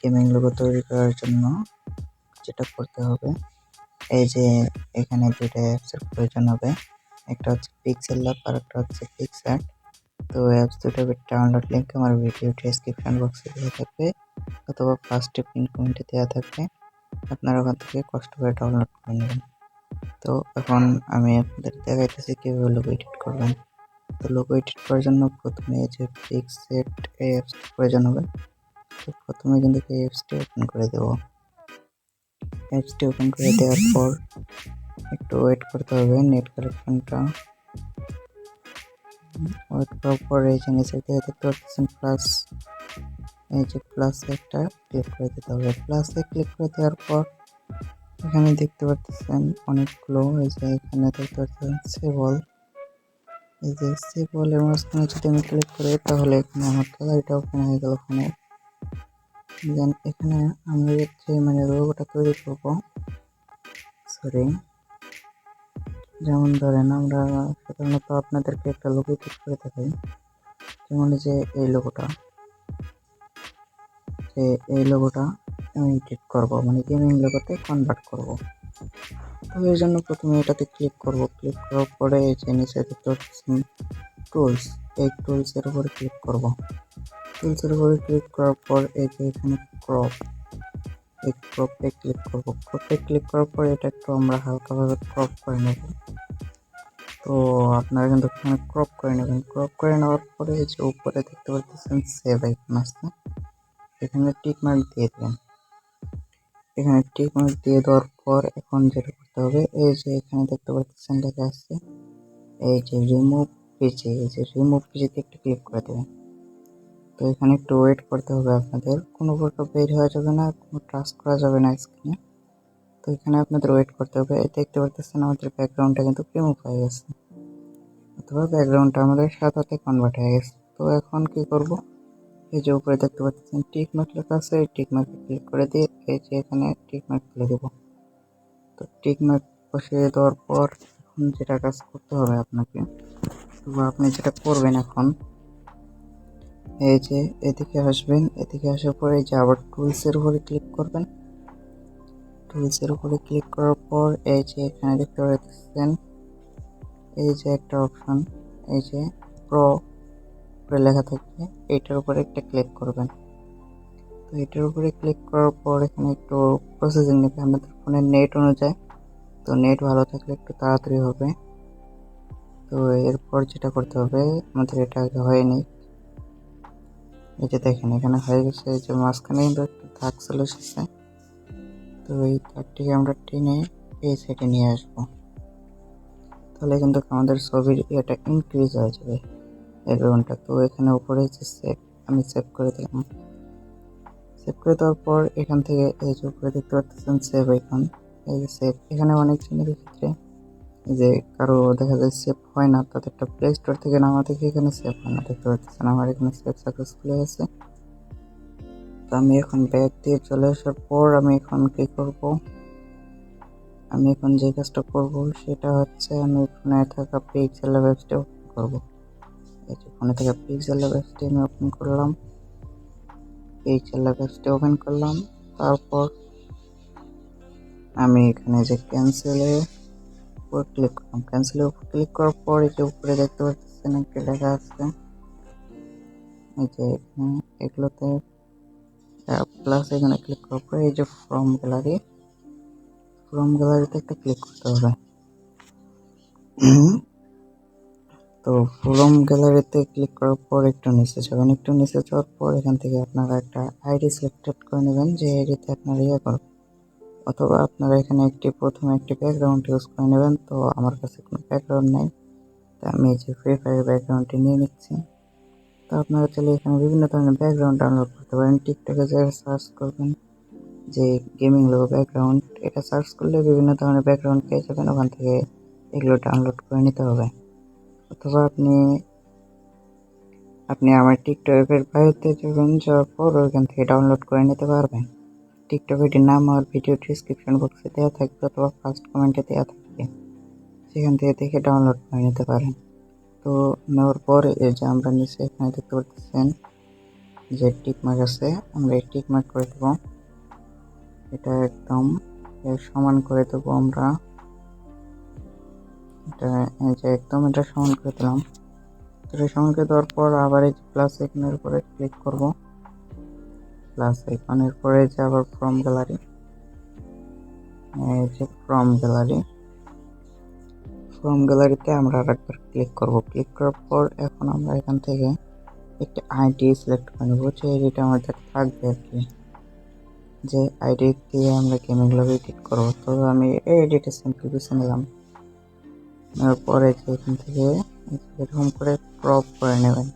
Gaming logo তৈরি করার জন্য যেটা করতে হবে। এই যে এখানে দুইটা অ্যাপসের প্রয়োজন হবে। একটা হচ্ছে পিক্সেল ল্যাব আর একটা হচ্ছে পিক্সআর্ট তো অ্যাপস দুটো ডাউনলোড লিঙ্ক আমার ভিডিও ডেসক্রিপশন বক্সে দেওয়া থাকবে অথবা ফার্স্টে পিন কমেন্টে দেওয়া থাকবে। আপনারা ওখান থেকে কষ্ট করে ডাউনলোড করে নেবেন। তো এখন আমি আপনাদের দেখাইতেছি কীভাবে লোগো এডিট করবেন। তো লোগো এডিট করার জন্য প্রথমে যে পিক্সেট এই অ্যাপসটি প্রয়োজন হবে। প্রথমে কিন্তু এই অ্যাপসটি ওপেন করে দেব। অ্যাপসটি ওপেন করে দেওয়ার পর একটু ওয়েট করতে হবে নেট কানেকশনটা ওয়েট করার পর এই যে নিচে দিয়ে দেখতে প্লাস এই যে প্লাসে একটা ক্লিক করে দিতে হবে। প্লাসে ক্লিক করে দেওয়ার পর এখানে দেখতে পাচ্ছেন অনেকগুলো, এই যে এখানে দেখতে পাচ্ছেন সেবল এই যে সেবলের মাঝখানে যদি আমি ক্লিক করি তাহলে এখানে আমার গ্যালারিটা ওপেন হয়ে গেল ফোনের দেন এখানে আমি যে মানে লোগোটা তৈরি করব। সরি যেমন ধরেন আমরা সাধারণত আপনাদেরকে একটা লোগো ঠিক করে থাকি যেমন যে এই লোগোটা যে এই লোগোটা আমি এডিট করব মানে গেমিং লোগোতে কনভার্ট করব। তো এর জন্য প্রথমে এটাতে ক্লিক করব। ক্লিক করার পরে যে নিচে টুলস এই টুলসের উপরে ক্লিক করব। টুলসের উপরে ক্লিক করার পর এই যে এখানে ক্রপ এই ক্রপে ক্লিক করব। ক্রপে ক্লিক করার পর এটা একটু আমরা হালকাভাবে ক্রপ করে নেব। তো আপনারা কিন্তু এখানে ক্রপ করে নেবেন। ক্রপ করে নেওয়ার পরে এই যে উপরে দেখতে পাচ্ছেন সেভ আইকন আছে। এখানে টিক মার্ক দিয়ে দেবেন। এখানে টিক মার্ক দিয়ে দেওয়ার পর এখন যেটা করতে হবে, এই যে এখানে দেখতে পাচ্ছেন লেখা আছে, এই যে রিমুভ পিচে এই যে রিমুভ পিচেতে একটু ক্লিক করে দেবেন। তো এখানে একটু ওয়েট করতে হবে আপনাদের। কোনো প্রকার বের হয়ে যাবে না, কোনো ট্রাস্ট করা যাবে না স্ক্রিনে তো এখানে আপনাদের ওয়েট করতে হবে। দেখতে পাচ্ছেন আমাদের ব্যাকগ্রাউন্ডটা কিন্তু রিমুভ হয়ে গেছে। অথবা ব্যাকগ্রাউন্ডটা আমাদের সাদাতে কনভার্ট হয়ে গেছে। তো এখন কি করব? এই যে উপরে দেখতে পাচ্ছেন টিক মার্ক লেখা আছে। এই টিক মার্কে ক্লিক করে দিয়ে এই যে এখানে টিক মার্ক তুলে দেব। তো টিক মার্ক বসিয়ে দেওয়ার পর এখন যেটা কাজ করতে হবে আপনাকে তো আপনি যেটা করবেন এখন এই যে এদিকে আসবেন, এদিকে আসার পরে এই যে আবার টুলসের উপরে ক্লিক করবেন। টুলসের উপরে ক্লিক করার পর এই যে এখানে দেখতে পাচ্ছেন, এই যে একটা অপশন এই যে প্রো উপরে লেখা থাকবে এইটার উপরে একটা ক্লিক করবেন। তো এটার উপরে ক্লিক করার পর এখানে একটু প্রসেসিং নেবে, আমাদের ফোনের নেট অনুযায়ী। তো নেট ভালো থাকলে একটু তাড়াতাড়ি হবে। তো এরপর যেটা করতে হবে, আমাদের এটা আগে হয়নি। এই যে দেখেন, এখানে হয়ে গেছে এই যে মাঝখানে কিন্তু একটা দাগ চলে এসেছে। তো এই দাগটিকে আমরা টেনে এই সাইডে নিয়ে আসব। তাহলে কিন্তু আমাদের ছবির এটা ইনক্রিজ হয়ে যাবে ব্যাকগ্রাউন্ডটা তো এখানে উপরে যে সেভ আমি সেভ করে দিলাম। সেভ করে দেওয়ার পর এখান থেকে এই যে উপরে দেখতে পাচ্ছেন সেভ এখন এই যে সেভ এখানে অনেক জনের ক্ষেত্রে যে কারও দেখা যায় সেভ হয় না, তাদের একটা প্লে স্টোর থেকে নামা থেকে এখানে সেভ হয় না। দেখতে পাচ্ছেন, আমার এখানে সেভ সাকসেসফুল হয়েছে তো আমি এখন ব্যাগ দিয়ে চলে আসার পর আমি এখন কী করব? আমি এখন যে কাজটা করব, সেটা হচ্ছে আমি ফোনে থাকা পিক্সেল ওয়েবসটা ওপেন করব। এই যে ফোনে থাকা পিক্সেল ওয়েবসটি আমি ওপেন করলাম। পিক্সেল ওয়েবসটি ওপেন করলাম। তারপর আমি এখানে যে ক্যান্সেলে উপর ক্লিক করলাম ক্যান্সেলের উপর ক্লিক করার পর এই উপরে দেখতে পাচ্ছেন একটা লেখা আছে। এই যে এখানে এগুলোতে প্লাস এখানে ক্লিক করার পর এই যে ফ্রম গ্যালারি ফ্রম গ্যালারিতে একটা ক্লিক করতে হবে। তো ফ্রম গ্যালারিতে ক্লিক করার পর একটু নিচে যাবেন একটু নিচে যাওয়ার পর এখান থেকে আপনারা একটা আইডি সিলেক্টেড করে নেবেন। যে আইডিতে আপনারা ইয়ে করবেন। অথবা আপনারা এখানে একটি প্রথমে একটি ব্যাকগ্রাউন্ড ইউজ করে নেবেন, তো আমার কাছে কোনো ব্যাকগ্রাউন্ড নেই। তো আমি এই যে ফ্রি ফায়ার ব্যাকগ্রাউন্ডটি নিয়ে নিচ্ছি। তো আপনারা চাইলে এখানে বিভিন্ন ধরনের ব্যাকগ্রাউন্ড ডাউনলোড করতে পারেন। টিকটকে যে সার্চ করবেন, যে গেমিং লোগো ব্যাকগ্রাউন্ড এটা সার্চ করলে বিভিন্ন ধরনের ব্যাকগ্রাউন্ড পেয়ে যাবেন। ওখান থেকে এগুলো ডাউনলোড করে নিতে হবে। অথবা আপনি আপনি আমার টিকটকের বায়োতে যাবেন, যাওয়ার পর ওইখান থেকে ডাউনলোড করে নিতে পারবেন। টিকটক এটির নাম আর ভিডিও ডিসক্রিপশন বক্সে দেওয়া থাকবে অথবা ফার্স্ট কমেন্টে দেওয়া থাকবে। সেখান থেকে দেখে ডাউনলোড করে নিতে পারেন। তো নেওয়ার পর এই যে আমরা নিচে এখানে দেখতে পাচ্ছেন যে টিক মার্ক আছে, আমরা এই টিক মার্ক করে দেবো। এটা একদম সমান করে দেবো আমরা। এটা এই যে একদম এটা সমান করে দিলাম। সমান করে দেওয়ার পর আবার এই প্লাস এখানের উপরে ক্লিক করব। প্লাস আইকনের পরে যে আবার ফ্রম গ্যালারি এই যে ফ্রম গ্যালারি ফ্রম গ্যালারিতে আমরা আরেকবার ক্লিক করব। ক্লিক করার পর এখন আমরা এখান থেকে একটি আইডি সিলেক্ট করে নেব। যে আইডিটা আমাদের থাকবে আর কি। যে আইডি দিয়ে আমরা গেমগুলো এডিট করব। তো আমি এই আইডিটা সিম্পল বেছে নিলাম। পরে এখান থেকে এরকম করে ক্রপ করে নেবেন।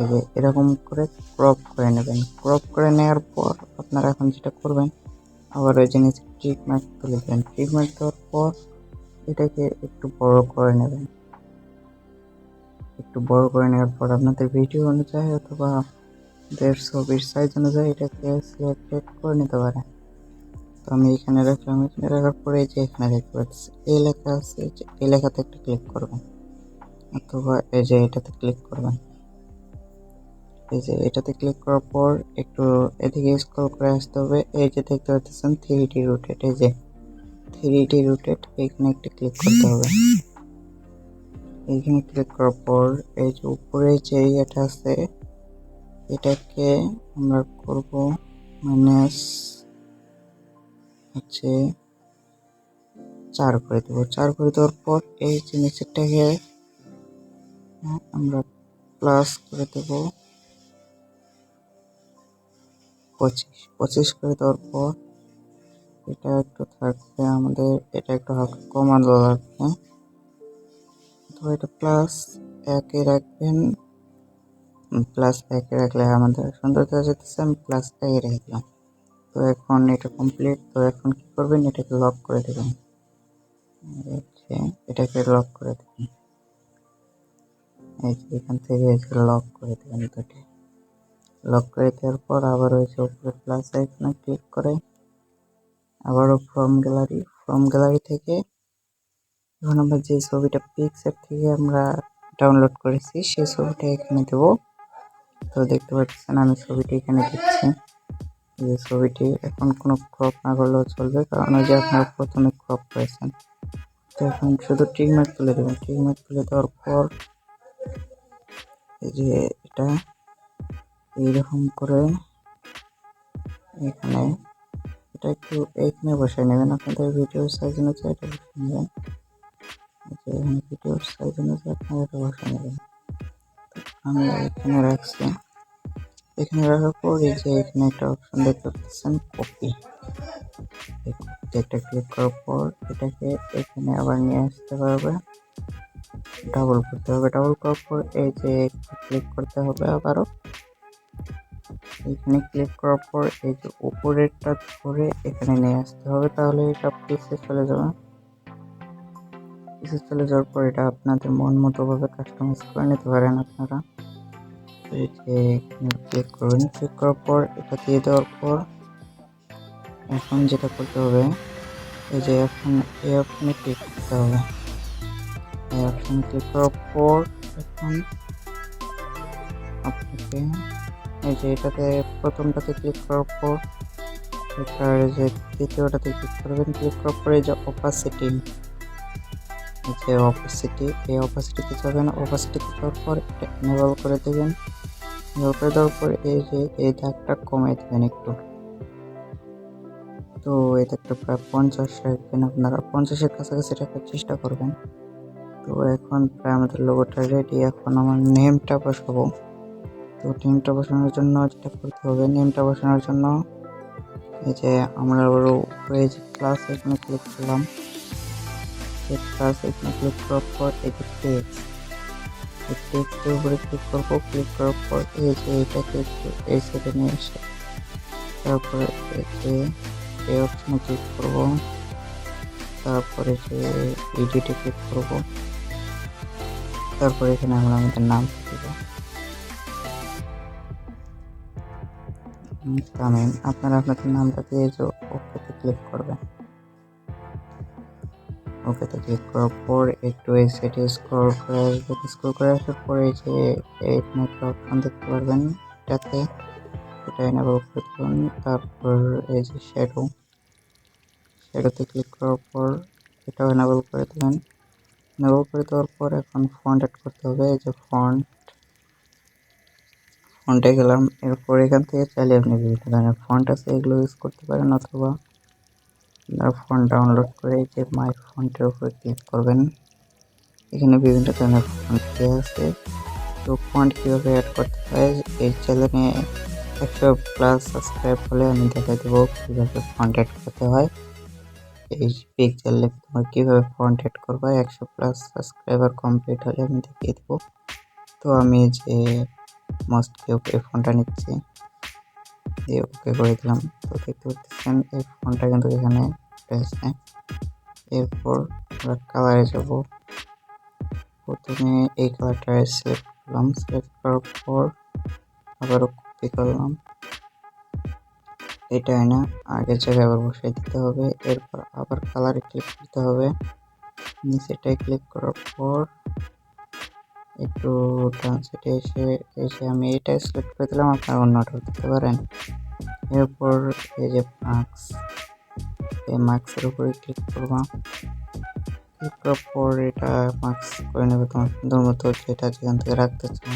এই যে এরকম করে ক্রপ করে নেবেন। ক্রপ করে নেওয়ার পর আপনারা এখন যেটা করবেন, আবার ওই জিনিস ট্রিটমেন্ট তুলে দেবেন ট্রিটমেন্ট দেওয়ার পর এটাকে একটু বড় করে নেবেন। একটু বড় করে নেওয়ার পর আপনাদের ভিডিও অনুযায়ী অথবা দের ছবির সাইজ অনুযায়ী এটাকে সিলেক্টেড করে নিতে পারেন। তো আমি এখানে রাখলাম, এখানে রাখার পরে যে এখানে দেখতে পাচ্ছি, এই লেখা আছে এই লেখাতে একটা ক্লিক করবেন। অথবা এই যে এটাতে ক্লিক করবেন। এই যে এটাতে ক্লিক করার পর একটু এদিকে স্ক্রল করে আসতে হবে। এই যে দেখতে পাচ্ছেন থ্রি ডি রোটেট এই যে থ্রি ডি রোটেট এখানে একটা ক্লিক করতে হবে। এইখানে ক্লিক করার পর এই যে উপরে যে এটা আছে এটাকে আমরা করব মাইনাস হচ্ছে চার করে দেবো। চার করে দেওয়ার পর এই যে নিচেরটাকে হ্যাঁ, আমরা প্লাস করে দেব। পঁচিশ পঁচিশ করে দেওয়ার পর এটা একটু থাকবে আমাদের, এটা একটু কমানো লাগবে। তো এটা প্লাস একে রাখবেন প্লাস একে রাখলে আমাদের সুন্দর যেতেছে, আমি প্লাস একে রাখলাম। তো এখন এটা কমপ্লিট তো এখন কি করবেন, এটাকে লক করে দেবেন। এটাকে লক করে দেবেন। এই যে এখান থেকে লক করে দেবেন দুটি। লক করে দেওয়ার পর আবার ওই উপরে প্লাস আইকনে ক্লিক করে আবারও ফ্রম গ্যালারি ফ্রম গ্যালারি থেকে এখন আমরা যে ছবিটা পিকচার থেকে আমরা ডাউনলোড করেছি, সেই ছবিটা এখানে দেব। তো দেখতে পাচ্ছেন আমি ছবিটি এখানে দিচ্ছি। যে ছবিটি এখন কোনো ক্রপ না করলেও চলবে, কারণ ওই যে আপনারা প্রথমে ক্রপ করেছেন। তো এখন শুধু ট্রিকমার্ক তুলে দেবেন। ট্রিকমার্ক তুলে দেওয়ার পর যে এটা এইরকম করে এখানে এটা একটু এইখানে বসায় নেবেন। আপনাদের ভিডিও সাইজ অনুযায়ী এটা বসে নেবেন। এখানে ভিডিওর সাইজ অনুযায়ী আপনারা এটা বসে নেবেন। আমি এখানে রাখছি। এখানে রাখার পর এই যে এখানে একটা অপশন দেখতে পাচ্ছেন কপি একটা ক্লিক করার পর এটাকে এখানে আবার নিয়ে আসতে পারবে ডাবল করতে হবে। ডাবল করার পর এই যে ক্লিক করতে হবে আবারও। এখানে ক্লিক করার পর এই যে উপরেরটা ধরে এখানে নিয়ে আসতে হবে, তাহলে এটা পিসে চলে যাবে। পিসে চলে যাওয়ার পর এটা আপনাদের মন মতো ভাবে কাস্টমাইজ করে নিতে পারেন আপনারা। ক্লিক করবেন ক্লিক করার পর এটা দিয়ে দেওয়ার পর এখন যেটা করতে হবে, এই যে এখন এই অপশনে ক্লিক করতে হবে। এই অপশনে ক্লিক করার পর এখন আপনাকে এই যে এটাতে প্রথমটাতে ক্লিক করার পর এটার যে দ্বিতীয়টাতে ক্লিক করবেন ক্লিক করার পরে যে অপাসিটি যে অপাসিটি এই অপাসিটিতে যাবেন অপাসিটিতে যাওয়ার পর এটা এনেবল করে দেবেন। এনেবল করে দেওয়ার পর এই যে এই দাগটা কমে দেবেন একটু। তো এই দাগটা প্রায় পঞ্চাশ রাখবেন আপনারা। পঞ্চাশের কাছাকাছি রাখার চেষ্টা করবেন। তো এখন প্রায় আমাদের লোগোটা রেডি এখন আমার নেমটা বসাবো। তো নেমটা বসানোর জন্য যেটা করতে হবে নেমটা বসানোর জন্য এই যে আমরা উপরে যে ক্লাস এখানে ক্লিক করলাম। ক্লাস এখানে ক্লিক করার পর এই যে টেক্সট এই টেক্সটের উপরে ক্লিক করব ক্লিক করার পর এই যে এটাকে এই সাইডে নিয়ে এসে তারপরে যে এই অপশনে ক্লিক করব। তারপরে যে এডিটে ক্লিক করব। তারপরে এখানে আমরা আমাদের নাম দেবো। তামিম আপনারা আপনাদের নামটা দিয়ে যে ওকেতে ক্লিক করবেন। ওকেতে ক্লিক করার পর একটু এই সাইডে স্ক্রল করে আসবেন। স্ক্রল করে আসার পরে যে এখানে একটা অপশন দেখতে পারবেন এটাতে। এটা এনেবল করে দেবেন। তারপর এই যে শ্যাডো শ্যাডোতে ক্লিক করার পর এটাও এনেবল করে দেবেন। এনেবল করে দেওয়ার পর এখন ফন্ট অ্যাড করতে হবে। এই যে ফন্ট ফন্টে গেলাম, এরপর এখান থেকে চাইলে আপনি বিভিন্ন ধরনের ফন্ট আছে, এগুলো ইউজ করতে পারেন অথবা ফোন ডাউনলোড করে যে মাই ফোনটার উপরে ক্লিক করবেন। এখানে বিভিন্ন ধরনের ফন্ট দেওয়া আছে। তো ফন্ট কীভাবে অ্যাড করতে হয়, এই চ্যানেলে একশো প্লাস সাবস্ক্রাইব হলে আমি দেখাই দেবো কীভাবে ফন্ট অ্যাড করতে হয়। এই পিকচার লেখে তোমার কীভাবে ফন্ট অ্যাড করব, একশো প্লাস সাবস্ক্রাইবার কমপ্লিট হলে আমি দেখিয়ে দেবো। তো আমি যে মোস্ট কেউ এই ফোনটা নিচ্ছি। দিয়ে ওকে করে দিলাম। তো দেখতে পাচ্ছেন, এই ফোনটা কিন্তু এখানে রয়েছে। এরপর আমরা কালারে যাব। প্রথমে এই কালারটা সিলেক্ট করলাম। সিলেক্ট করার পর আবারও কপি করলাম। এটা না, আগের জায়গায় আবার বসিয়ে দিতে হবে। এরপর আবার কালারে ক্লিক করতে হবে। নিচেটায় ক্লিক করার পর একটু সাইডে এসে এসে আমি এটা সিলেক্ট করে দিলাম, আপনার অন্যটাও দিতে পারেন। এরপর এই যে মার্কস এই মার্কসের উপরে ক্লিক করবা। ক্লিক করার পর এটা মার্কস করে নেবে তোমার সুন্দর মতো, যেটা যেখান থেকে রাখতে চাও।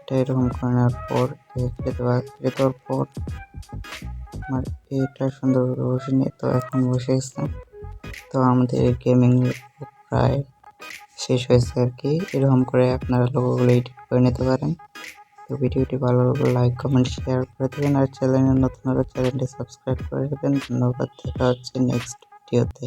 এটা এরকম করে নেওয়ার পর কেটে দেওয়ার পর, আমার এটা সুন্দরভাবে বসে নিয়ে তো এখন বসে গেছে তো আমাদের গেমিং প্রায় শেষ হয়েছে আর কি। এরকম করে আপনারা লোগোগুলো এডিট করে নিতে পারেন। তো ভিডিওটি ভালো লাগলে লাইক কমেন্ট শেয়ার করে দেবেন। আর চ্যানেলের নতুন হলে চ্যানেলটি সাবস্ক্রাইব করে দেবেন ধন্যবাদ। দেখা হচ্ছে নেক্সট ভিডিওতে